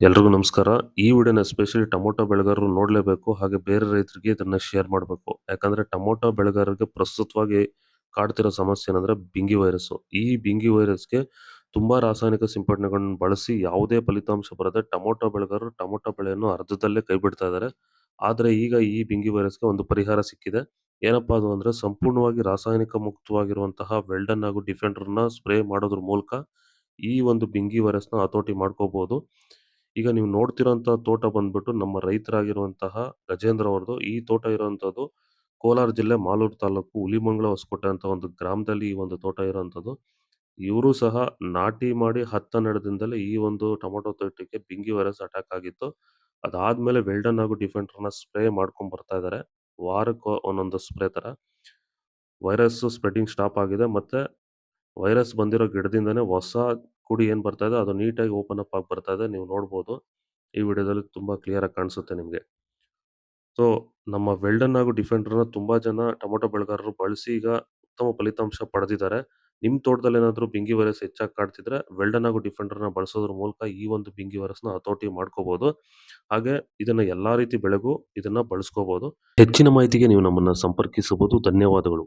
ಎಲ್ರಿಗೂ ನಮಸ್ಕಾರ. ಈ ವಿಡಿಯೋನ ಎಸ್ಪೆಷಲಿ ಟೊಮೊಟೊ ಬೆಳೆಗಾರರು ನೋಡ್ಲೇಬೇಕು. ಹಾಗೆ ಬೇರೆ ರೈತರಿಗೆ ಇದನ್ನ ಶೇರ್ ಮಾಡಬೇಕು. ಯಾಕಂದ್ರೆ ಟೊಮೊಟೊ ಬೆಳೆಗಾರರಿಗೆ ಪ್ರಸ್ತುತವಾಗಿ ಕಾಡ್ತಿರೋ ಸಮಸ್ಯೆ ಏನಂದ್ರೆ ಬಿಂಗಿ ವೈರಸ್ ಈ ಬಿಂಗಿ ವೈರಸ್‌ಗೆ ತುಂಬಾ ರಾಸಾಯನಿಕ ಸಿಂಪಡಣೆಗಳನ್ನ ಬಳಸಿ ಯಾವುದೇ ಫಲಿತಾಂಶ ಬರದೆ ಟೊಮೊಟೊ ಬೆಳೆಗಾರರು ಟೊಮೊಟೊ ಬೆಳೆಯನ್ನು ಅರ್ಧದಲ್ಲೇ ಕೈ ಬಿಡ್ತಾ ಇದ್ದಾರೆ. ಆದ್ರೆ ಈಗ ಈ ಬಿಂಗಿ ವೈರಸ್‌ಗೆ ಒಂದು ಪರಿಹಾರ ಸಿಕ್ಕಿದೆ. ಏನಪ್ಪಾ ಅದು ಅಂದ್ರೆ ಸಂಪೂರ್ಣವಾಗಿ ರಾಸಾಯನಿಕ ಮುಕ್ತವಾಗಿರುವಂತಹ ವೆಲ್ಡನ್ ಹಾಗೂ ಡಿಫೆಂಡರ್‌ನ ಸ್ಪ್ರೇ ಮಾಡೋದ್ರ ಮೂಲಕ ಈ ಒಂದು ಬಿಂಗಿ ವೈರಸ್‌ನ ಹತೋಟಿ ಮಾಡ್ಕೋಬಹುದು. ಈಗ ನೀವು ನೋಡ್ತಿರೋಂಥ ತೋಟ ಬಂದ್ಬಿಟ್ಟು ನಮ್ಮ ರೈತರಾಗಿರುವಂತಹ ಗಜೇಂದ್ರ ಅವ್ರದ್ದು. ಈ ತೋಟ ಇರುವಂತದ್ದು ಕೋಲಾರ ಜಿಲ್ಲೆ ಮಾಲೂರು ತಾಲೂಕು ಹುಲಿಮಂಗಳ ಹೊಸಕೋಟೆ ಅಂತ ಒಂದು ಗ್ರಾಮದಲ್ಲಿ ಈ ಒಂದು ತೋಟ ಇರುವಂತದ್ದು ಇವರು ಸಹ ನಾಟಿ ಮಾಡಿ 10, 12 ಈ ಒಂದು ಟೊಮೊಟೊ ತೋಟಕ್ಕೆ ಬಿಂಗಿ ವೈರಸ್ ಅಟ್ಯಾಕ್ ಆಗಿತ್ತು. ಅದಾದ್ಮೇಲೆ ವೆಲ್ಡನ್ ಹಾಗೂ ಡಿಫೆಂಡರ್‌ನ ಸ್ಪ್ರೇ ಮಾಡ್ಕೊಂಡು ಬರ್ತಾ ಇದ್ದಾರೆ. ವಾರಕ್ಕೆ ಒಂದೊಂದು ಸ್ಪ್ರೇ ತರ. ವೈರಸ್ ಸ್ಪ್ರೆಡಿಂಗ್ ಸ್ಟಾಪ್ ಆಗಿದೆ. ಮತ್ತೆ ವೈರಸ್ ಬಂದಿರೋ ಗಿಡದಿಂದನೇ ಹೊಸ ಕುಡಿ ಏನು ಬರ್ತಾ ಇದೆ, ಅದು ನೀಟಾಗಿ ಓಪನ್ ಅಪ್ ಆಗಿ ಬರ್ತಾ ಇದೆ. ನೀವು ನೋಡ್ಬೋದು. ಈ ವಿಡಿಯೋದಲ್ಲಿ ತುಂಬಾ ಕ್ಲಿಯರ್ ಆಗಿ ಕಾಣಿಸುತ್ತೆ ನಿಮಗೆ ಸೊ ನಮ್ಮ ವೆಲ್ಡನ್ ಹಾಗೂ ಡಿಫೆಂಡರ್‌ನ ತುಂಬಾ ಜನ ಟೊಮೊಟೊ ಬೆಳೆಗಾರರು ಬಳಸಿ ಈಗ ಉತ್ತಮ ಫಲಿತಾಂಶ ಪಡೆದಿದ್ದಾರೆ. ನಿಮ್ಮ ತೋಟದಲ್ಲಿ ಏನಾದರೂ ಬಿಂಗಿ ವೈರಸ್ ಹೆಚ್ಚಾಗಿ ಕಾಡ್ತಿದ್ರೆ ವೆಲ್ಡನ್ ಹಾಗೂ ಡಿಫೆಂಡರ್‌ನ ಬಳಸೋದ್ರ ಮೂಲಕ ಈ ಒಂದು ಬಿಂಗಿ ವೈರಸ್‌ನ ಹತೋಟಿ ಮಾಡ್ಕೋಬಹುದು. ಹಾಗೆ ಇದನ್ನ ಎಲ್ಲಾ ರೀತಿ ಬೆಳೆಗೂ ಇದನ್ನ ಬಳಸ್ಕೋಬಹುದು. ಹೆಚ್ಚಿನ ಮಾಹಿತಿಗೆ ನೀವು ನಮ್ಮನ್ನ ಸಂಪರ್ಕಿಸಬಹುದು. ಧನ್ಯವಾದಗಳು.